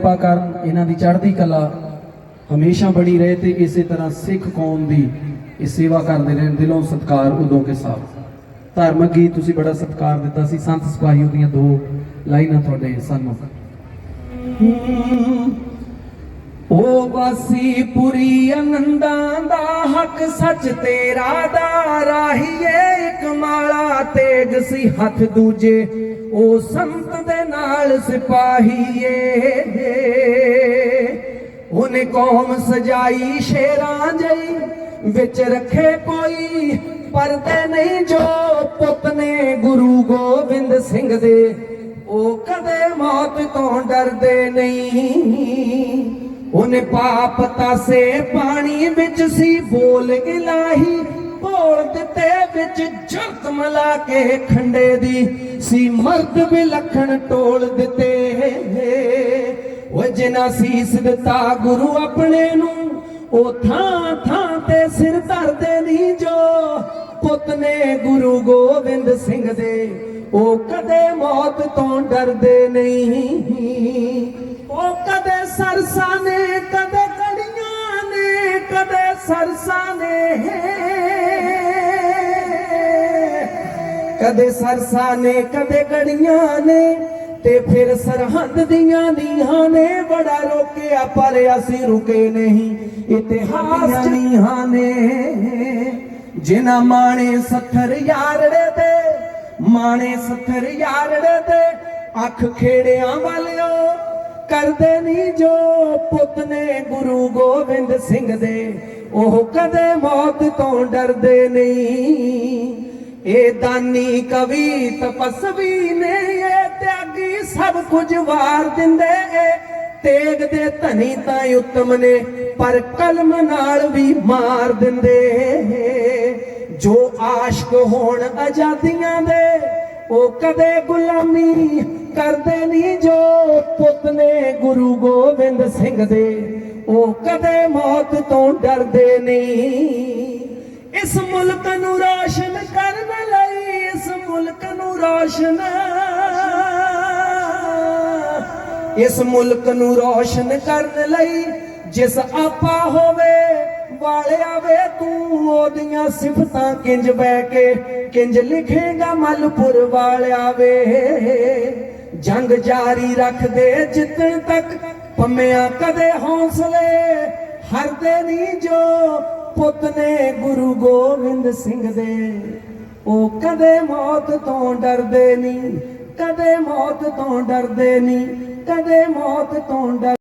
ਕਿਰਪਾ ਕਰਨ ਇਹਨਾਂ ਦੀ ਚੜ੍ਹਦੀ ਕਲਾ ਹਮੇਸ਼ਾ ਬਣੀ ਰਹੇ ਤੇ ਇਸੇ ਤਰ੍ਹਾਂ ਸਿੱਖ ਕੌਮ ਦੀ ਇਹ ਸੇਵਾ ਕਰਦੇ ਰਹਿਣ। ਦਿਲੋਂ ਸਤਿਕਾਰ ਉਦੋਂ ਕੇ ਸਾਥ। ਧਾਰਮਿਕ ਗੀਤ ਤੁਸੀਂ ਬੜਾ ਸਤਿਕਾਰ ਦਿੱਤਾ ਸੀ। ਸੰਤ ਸਿਪਾਹੀ ਦੀਆਂ ਦੋ ਲਾਈਨਾਂ ਤੁਹਾਡੇ ਸਨਮੁਖ ਓ ਵਾਸੀ ਪੁਰੀ ਅਨੰਦਾਂ ਦਾ ਹੱਕ ਸੱਚ ਤੇਰਾ ਦਾ ਰਾਹੀਏ ਇੱਕ ਮਾਲਾ ਤੇਗ ਸੀ ਹੱਥ ਦੂਜੇ। ਉਹ ਸੰਤ ਨਾਲ ਸਿਪਾਹੀਏ। ਉਹਨੇ ਕੌਮ ਸਜਾਈ ਸ਼ੇਰਾਂ ਜਈ, ਵਿੱਚ ਰੱਖੇ ਕੋਈ ਪਰਦੇ ਨਹੀਂ ਜੋ ਪੁੱਤ ਨੇ ਗੁਰੂ ਗੋਬਿੰਦ ਸਿੰਘ ਦੇ। ਉਹ ਕਦੇ ਮੌਤ ਤੋਂ ਡਰਦੇ ਨਹੀਂ। ਉਹਨੇ ਪਾਪ ਤਾਸੇ ਪਾਣੀ ਵਿੱਚ ਸੀ, ਬੋਲ ਇਲਾਹੀ ਭੋਲ ਦਿੱਤੇ ਵਿੱਚ ਜਰਤ ਮਲਾ ਕੇ ਖੰਡੇ ਦੀ। ਸੀ ਮਰਦ ਵਿਲਖਣ ਟੋਲ ਦਿੱਤੇ। ਉਹ ਜਿਨਾ ਸੀਸ ਦਿੱਤਾ ਗੁਰੂ ਆਪਣੇ ਨੂੰ, ਉਹ ਥਾਂ ਥਾਂ ਤੇ ਸਿਰ ਧਰਦੇ ਨਹੀਂ ਜੋ। ਪੁੱਤ ਨੇ ਗੁਰੂ ਗੋਬਿੰਦ ਸਿੰਘ ਦੇ, ਉਹ ਕਦੇ ਮੌਤ ਤੋਂ ਡਰਦੇ ਨਹੀਂ। ਉਹ ਕਦੇ ਸਰਸਾਂ ਨੇ, ਕਦੇ ਕੜੀਆਂ ਨੇ, ਕਦੇ ਸਰਸਾਂ ਨੇ। ਕਦੇ ਸਰਸਾ ਨੇ, ਕਦੇ ਗੜੀਆਂ ਨੇ, ਤੇ ਫਿਰ ਸਰਹੰਦ ਦੀਆਂ ਨੀਹਾਂ ਨੇ। ਬੜਾ ਰੋਕਿਆ, ਪਰ ਅਸੀਂ ਰੁਕੇ ਨਹੀਂ। ਇਤਿਹਾਸ ਦੀਆਂ ਨੀਹਾਂ ਨੇ। ਜਿਨ੍ਹਾਂ ਮਾਣੇ ਸੱਥਰ ਯਾਰੜੇ ਤੇ, ਮਾਣੇ ਸੱਥਰ ਯਾਰੜੇ ਤੇ, ਅੱਖ ਖੇੜਿਆਂ ਵਾਲਿਓ ਕਰਦੇ ਨਹੀਂ ਜੋ ਪੁੱਤ ਨੇ ਗੁਰੂ ਗੋਬਿੰਦ ਸਿੰਘ ਦੇ। ਉਹ ਕਦੇ ਮੌਤ ਤੋਂ ਡਰਦੇ ਨਹੀਂ। ਇਹ ਦਾਨੀ ਕਵੀ ਤਪਸਵੀ ਨੇ ਇਹ ਤਿਆਗੀ ਸਭ ਕੁਝ ਵਾਰ ਦਿੰਦੇ ਤੇਗ ਦੇ ਧਨੀ ਤਾਂ ਉਤਮ ਨੇ, ਪਰ ਕਲਮ ਨਾਲ ਵੀ ਮਾਰ ਦਿੰਦੇ ਜੋ ਆਸ਼ਕ ਹੋਣ ਆਜ਼ਾਦੀਆਂ ਦੇ, ਉਹ ਕਦੇ ਗੁਲਾਮੀ ਕਰਦੇ ਨਹੀਂ ਜੋ ਪੁੱਤ ਨੇ ਗੁਰੂ ਗੋਬਿੰਦ ਸਿੰਘ ਦੇ। ਉਹ ਕਦੇ ਮੌਤ ਤੋਂ ਡਰਦੇ ਨਹੀਂ ਇਸ ਮੁਲਕ ਨੂੰ ਰੋਸ਼ਨ ਕਰਨ ਲਈ, ਇਸ ਮੁਲਕ ਨੂੰ ਰੋਸ਼ਨ। ਇਸ ਮੁਲਕ ਨੂੰ ਰੋਸ਼ਨ ਕਰਨ ਲਈ ਜਿਸ ਆਪਾ ਹੋਵੇ, ਵਾਲਿਆ ਵੇ, ਤੂੰ ਉਹਦੀਆਂ ਸਿਫਤਾਂ ਕਿੰਜ ਬਹਿ ਕੇ, ਕਿੰਜ ਲਿਖੇਗਾ ਮਲਪੁਰ ਵਾਲਿਆ ਵੇ। ਜੰਗ ਜਾਰੀ ਰੱਖ ਦੇ ਜਿੱਤਣ ਤੱਕ, ਪੰਮਿਆਂ ਕਦੇ ਹੌਸਲੇ ਹਰਦੇ ਨਹੀਂ ਜੋ ਪੁੱਤ ਨੇ ਗੁਰੂ ਗੋਬਿੰਦ ਸਿੰਘ ਦੇ। ਉਹ ਕਦੇ ਮੌਤ ਤੋਂ ਡਰਦੇ ਨਹੀਂ ਕਦੇ ਮੌਤ ਤੋਂ ਡਰਦੇ ਨਹੀਂ ਕਦੇ ਮੌਤ ਤੋਂ ਡਰ